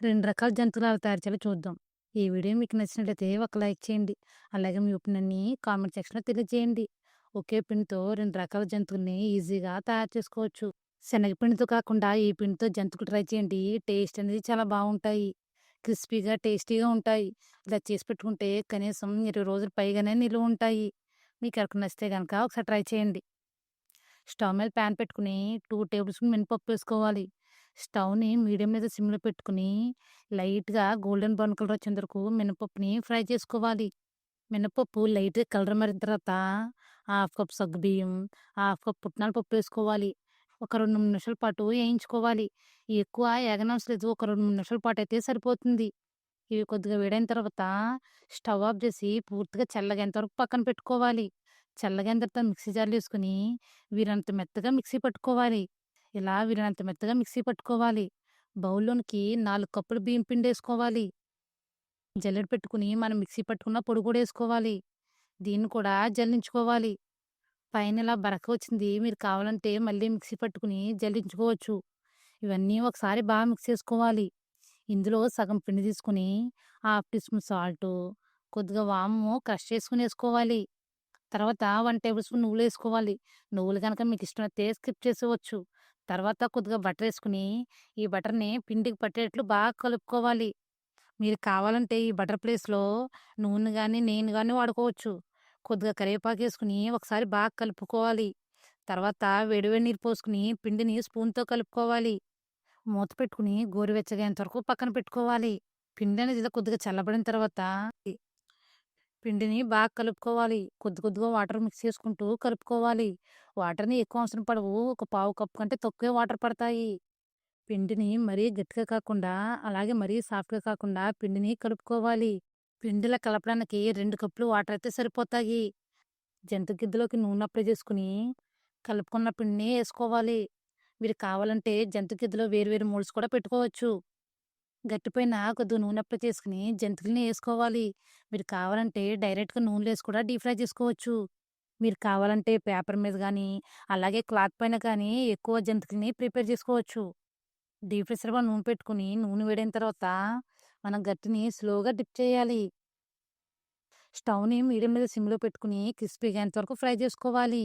రెండు రకాల జంతువులు ఎలా తయారు చేయాలో చూద్దాం. ఈ వీడియో మీకు నచ్చినట్లయితే ఒక లైక్ చేయండి. అలాగే మీ ఒపీనియన్‌ని కామెంట్ సెక్షన్‌లో తెలియజేయండి. ఒకే పిండితో రెండు రకాల జంతువుల్ని ఈజీగా తయారు చేసుకోవచ్చు. శనగపిండితో కాకుండా ఈ పిండితో జంతువులు ట్రై చేయండి. టేస్ట్ అనేది చాలా బాగుంటాయి క్రిస్పీగా, టేస్టీగా ఉంటాయి. ఇలా చేసి పెట్టుకుంటే కనీసం 20 రోజులు పైగానే నిలువ ఉంటాయి. మీకు ఎవరికైనా నచ్చితే కనుక ఒకసారి ట్రై చేయండి. స్టవ్ మీద ప్యాన్ పెట్టుకుని టూ టేబుల్ స్పూన్ మినపప్పు వేసుకోవాలి. స్టవ్‌ని మీడియం లేదా సిమ్‌లో పెట్టుకుని లైట్‌గా గోల్డెన్ బ్రౌన్ కలర్ వచ్చేంత వరకు మినపప్పుని ఫ్రై చేసుకోవాలి. మినపప్పు లైట్‌గా కలర్ మారిన తర్వాత హాఫ్ కప్ సగ్గుబియ్యం, హాఫ్ కప్ పుట్నాల పప్పు వేసుకోవాలి. ఒక 2, 3 నిమిషాల పాటు వేయించుకోవాలి. ఎక్కువ ఏగనవసరం లేదు. ఒక 2, 3 నిమిషాల పాటు అయితే సరిపోతుంది. ఇవి కొద్దిగా వేడైన తర్వాత స్టవ్ ఆఫ్ చేసి పూర్తిగా చల్లగేంత వరకు పక్కన పెట్టుకోవాలి. చల్లగైన తర్వాత మిక్సీ జార్లు వేసుకుని వీరంత మెత్తగా మిక్సీ పట్టుకోవాలి. ఇలా వీరినంత మెత్తగా మిక్సీ పట్టుకోవాలి. బౌల్‌లోనికి నాలుగు కప్పులు బియ్యం పిండి వేసుకోవాలి. జల్లెడ పెట్టుకొని మనం మిక్సీ పట్టుకున్న పొడి కూడా వేసుకోవాలి. దీన్ని కూడా జల్లించుకోవాలి. పైన ఇలా బరక వచ్చింది. మీరు కావాలంటే మళ్ళీ మిక్సీ పట్టుకొని జల్లించుకోవచ్చు. ఇవన్నీ ఒకసారి బాగా మిక్స్ చేసుకోవాలి. ఇందులో సగం పిండి తీసుకొని హాఫ్ టీ స్పూన్ సాల్టు, కొద్దిగా వాము క్రష్ చేసుకొని వేసుకోవాలి. తర్వాత వన్ టేబుల్ స్పూన్ నువ్వులు వేసుకోవాలి. నువ్వులు కనుక మీకు ఇష్టమైతే స్కిప్ చేసుకోవచ్చు తర్వాత కొద్దిగా బటర్ వేసుకుని ఈ బటర్‌ని పిండికి పట్టేట్లు బాగా కలుపుకోవాలి. మీరు కావాలంటే ఈ బటర్ ప్లేస్‌లో నూనె కానీ నేను కానీ వాడుకోవచ్చు. కొద్దిగా కరివేపాకు వేసుకొని ఒకసారి బాగా కలుపుకోవాలి. తర్వాత వేడివేడి నీరు పోసుకుని పిండిని స్పూన్‌తో కలుపుకోవాలి. మూత పెట్టుకొని గోరువెచ్చగా వరకు పక్కన పెట్టుకోవాలి. పిండి అనేది కొద్దిగా చల్లబడిన తర్వాత పిండిని బాగా కలుపుకోవాలి. కొద్ది కొద్దిగా వాటర్ మిక్స్ చేసుకుంటూ కలుపుకోవాలి. వాటర్‌ని ఎక్కువ అవసరం పడవు. ఒక పావు కప్పు కంటే తక్కువే వాటర్ పడతాయి. పిండిని మరీ గట్టిగా కాకుండా, అలాగే మరీ సాఫ్ట్‌గా కాకుండా పిండిని కలుపుకోవాలి. పిండిలా కలపడానికి రెండు కప్పులు వాటర్ అయితే సరిపోతాయి. జంతు గిద్దలోకి నూనె అప్లై చేసుకొని కలుపుకున్న పిండిని వేసుకోవాలి. మీరు కావాలంటే జంతు గిద్దలో వేరు వేరు మోల్డ్స్ కూడా పెట్టుకోవచ్చు. గట్టిపైన కొద్ది నూనె అప్లై చేసుకొని జంతికలని వేసుకోవాలి. మీరు కావాలంటే డైరెక్ట్‌గా నూనెలో వేసి కూడా డీప్ ఫ్రై చేసుకోవచ్చు. మీరు కావాలంటే పేపర్ మీద కానీ అలాగే క్లాత్ పైన కానీ ఎక్కువ జంతికలని ప్రిపేర్ చేసుకోవచ్చు. డీప్ ఫ్రై సరిపడా నూనె పెట్టుకుని నూనె వేడిన తర్వాత మనం గట్టిని స్లోగా డిప్ చేయాలి. స్టవ్‌ని మీడియం మీద సిమ్‌లో పెట్టుకుని క్రిస్పీగా ఎంతవరకు వరకు ఫ్రై చేసుకోవాలి.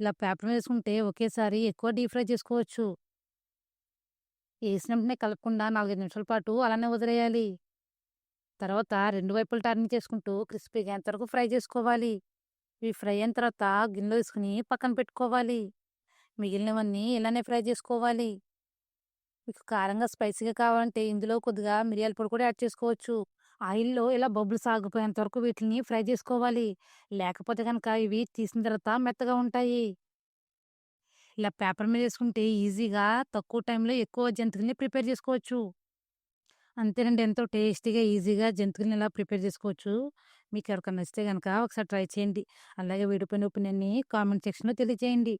ఇలా పేపర్ మీద వేసుకుంటే ఒకేసారి ఎక్కువ డీప్ ఫ్రై చేసుకోవచ్చు. వేసిన వెంటనే కలపకుండా 4, 5 నిమిషాల పాటు అలానే వదిలేయాలి. తర్వాత రెండు వైపులు టర్న్ చేసుకుంటూ క్రిస్పీగా ఎంతవరకు ఫ్రై చేసుకోవాలి. ఇవి ఫ్రై అయిన తర్వాత గిన్నెలో వేసుకుని పక్కన పెట్టుకోవాలి. మిగిలినవన్నీ ఇలానే ఫ్రై చేసుకోవాలి. మీకు కారంగా, స్పైసీగా కావాలంటే ఇందులో కొద్దిగా మిరియాల పొడి కూడా యాడ్ చేసుకోవచ్చు. ఆయిల్‌లో ఇలా బొబ్బులు సాగిపోయేంత వరకు వీటిని ఫ్రై చేసుకోవాలి. లేకపోతే కనుక ఇవి తీసిన తర్వాత మెత్తగా ఉంటాయి. ఇలా పేపర్ మీద వేసుకుంటే ఈజీగా తక్కువ టైంలో ఎక్కువ జంతికలని ప్రిపేర్ చేసుకోవచ్చు. అంతేనండి. ఎంతో టేస్టీగా, ఈజీగా జంతికలని ఇలా ప్రిపేర్ చేసుకోవచ్చు. మీకు ఎవరికైనా నచ్చితే కనుక ఒకసారి ట్రై చేయండి. అలాగే విడిపోయిన ఒపీనియన్‌ని కామెంట్ సెక్షన్‌లో తెలియజేయండి.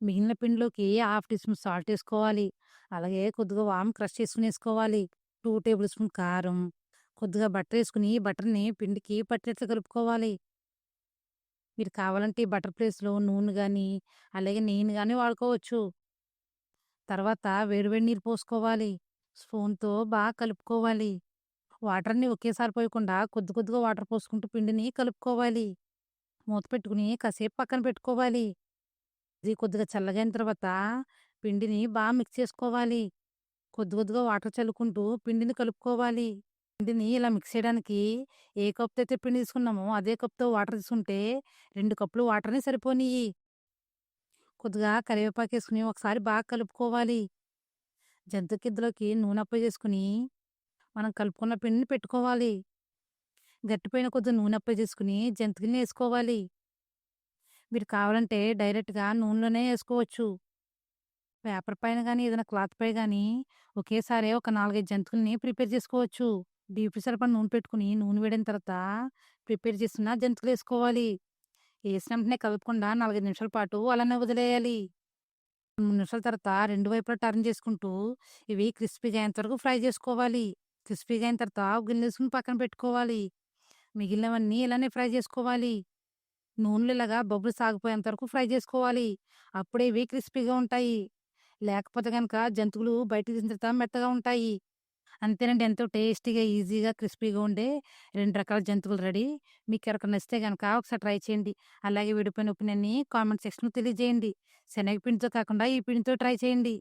మిగిలిన పిండిలోకి హాఫ్ టీ స్పూన్ సాల్ట్ వేసుకోవాలి. అలాగే కొద్దిగా వామ్ క్రష్ చేసుకుని వేసుకోవాలి. టూ టేబుల్ స్పూన్ కారం, కొద్దిగా బటర్ వేసుకుని బటర్‌ని పిండికి పట్టేట్లు కలుపుకోవాలి. మీరు కావాలంటే బటర్ ప్లేస్‌లో నూనె కానీ అలాగే నేను కానీ వాడుకోవచ్చు. తర్వాత వేడివేడి నీరు పోసుకోవాలి. స్పూన్‌తో బాగా కలుపుకోవాలి. వాటర్‌ని ఒకేసారి పోయకుండా కొద్ది కొద్దిగా వాటర్ పోసుకుంటూ పిండిని కలుపుకోవాలి. మూత పెట్టుకుని కాసేపు పక్కన పెట్టుకోవాలి. ఇది కొద్దిగా చల్లగైన తర్వాత పిండిని బాగా మిక్స్ చేసుకోవాలి. కొద్ది కొద్దిగా వాటర్ చల్లుకుంటూ పిండిని కలుపుకోవాలి. పిండిని ఇలా మిక్స్ చేయడానికి ఏ కప్‌తో అయితే పిండి తీసుకున్నామో అదే కప్‌తో వాటర్ తీసుకుంటే రెండు కప్పులు వాటర్‌ని సరిపోనియి. కొద్దిగా కరివేపాకు వేసుకుని ఒకసారి బాగా కలుపుకోవాలి. జంతిక నూనె అప్లై చేసుకుని మనం కలుపుకున్న పిండిని పెట్టుకోవాలి. గట్టిపైన కొద్దిగా నూనె అప్లై చేసుకుని జంతికలని వేసుకోవాలి. మీరు కావాలంటే డైరెక్ట్‌గా నూనెలోనే వేసుకోవచ్చు. పేపర్ పైన కానీ ఏదైనా క్లాత్ పై కానీ ఒకేసారి ఒక నాలుగైదు జంతువుల్ని ప్రిపేర్ చేసుకోవచ్చు. డీప్ ఫ్రై నూనె పెట్టుకుని నూనె వేడిన తర్వాత ప్రిపేర్ చేసిన జంతికలు వేసుకోవాలి. వేసిన వెంటనే కదపకుండా 4, 5 నిమిషాల పాటు అలానే వదిలేయాలి. మూడు నిమిషాల తర్వాత రెండు వైపులా టర్న్ చేసుకుంటూ ఇవి క్రిస్పీగా అయ్యేంత వరకు ఫ్రై చేసుకోవాలి. క్రిస్పీగా అయిన తర్వాత గిన్నె వేసుకుని పక్కన పెట్టుకోవాలి. మిగిలినవన్నీ ఇలానే ఫ్రై చేసుకోవాలి. నూనెలు ఇలాగా బబుల్స్ సాగిపోయేంత వరకు ఫ్రై చేసుకోవాలి. అప్పుడే ఇవి క్రిస్పీగా ఉంటాయి. లేకపోతే కనుక జంతువులు బయటకు తీసిన తర్వాత మెత్తగా ఉంటాయి. అంతేనండి. ఎంతో టేస్టీగా, ఈజీగా, క్రిస్పీగా ఉండే రెండు రకాల జంతువులు రెడీ. మీకు ఎవరికి నచ్చితే గనక ఒకసారి ట్రై చేయండి. అలాగే విడిపోయిన పైన కామెంట్ సెక్షన్‌లో తెలియజేయండి. శనగపిండితో కాకుండా ఈ పిండితో ట్రై చేయండి.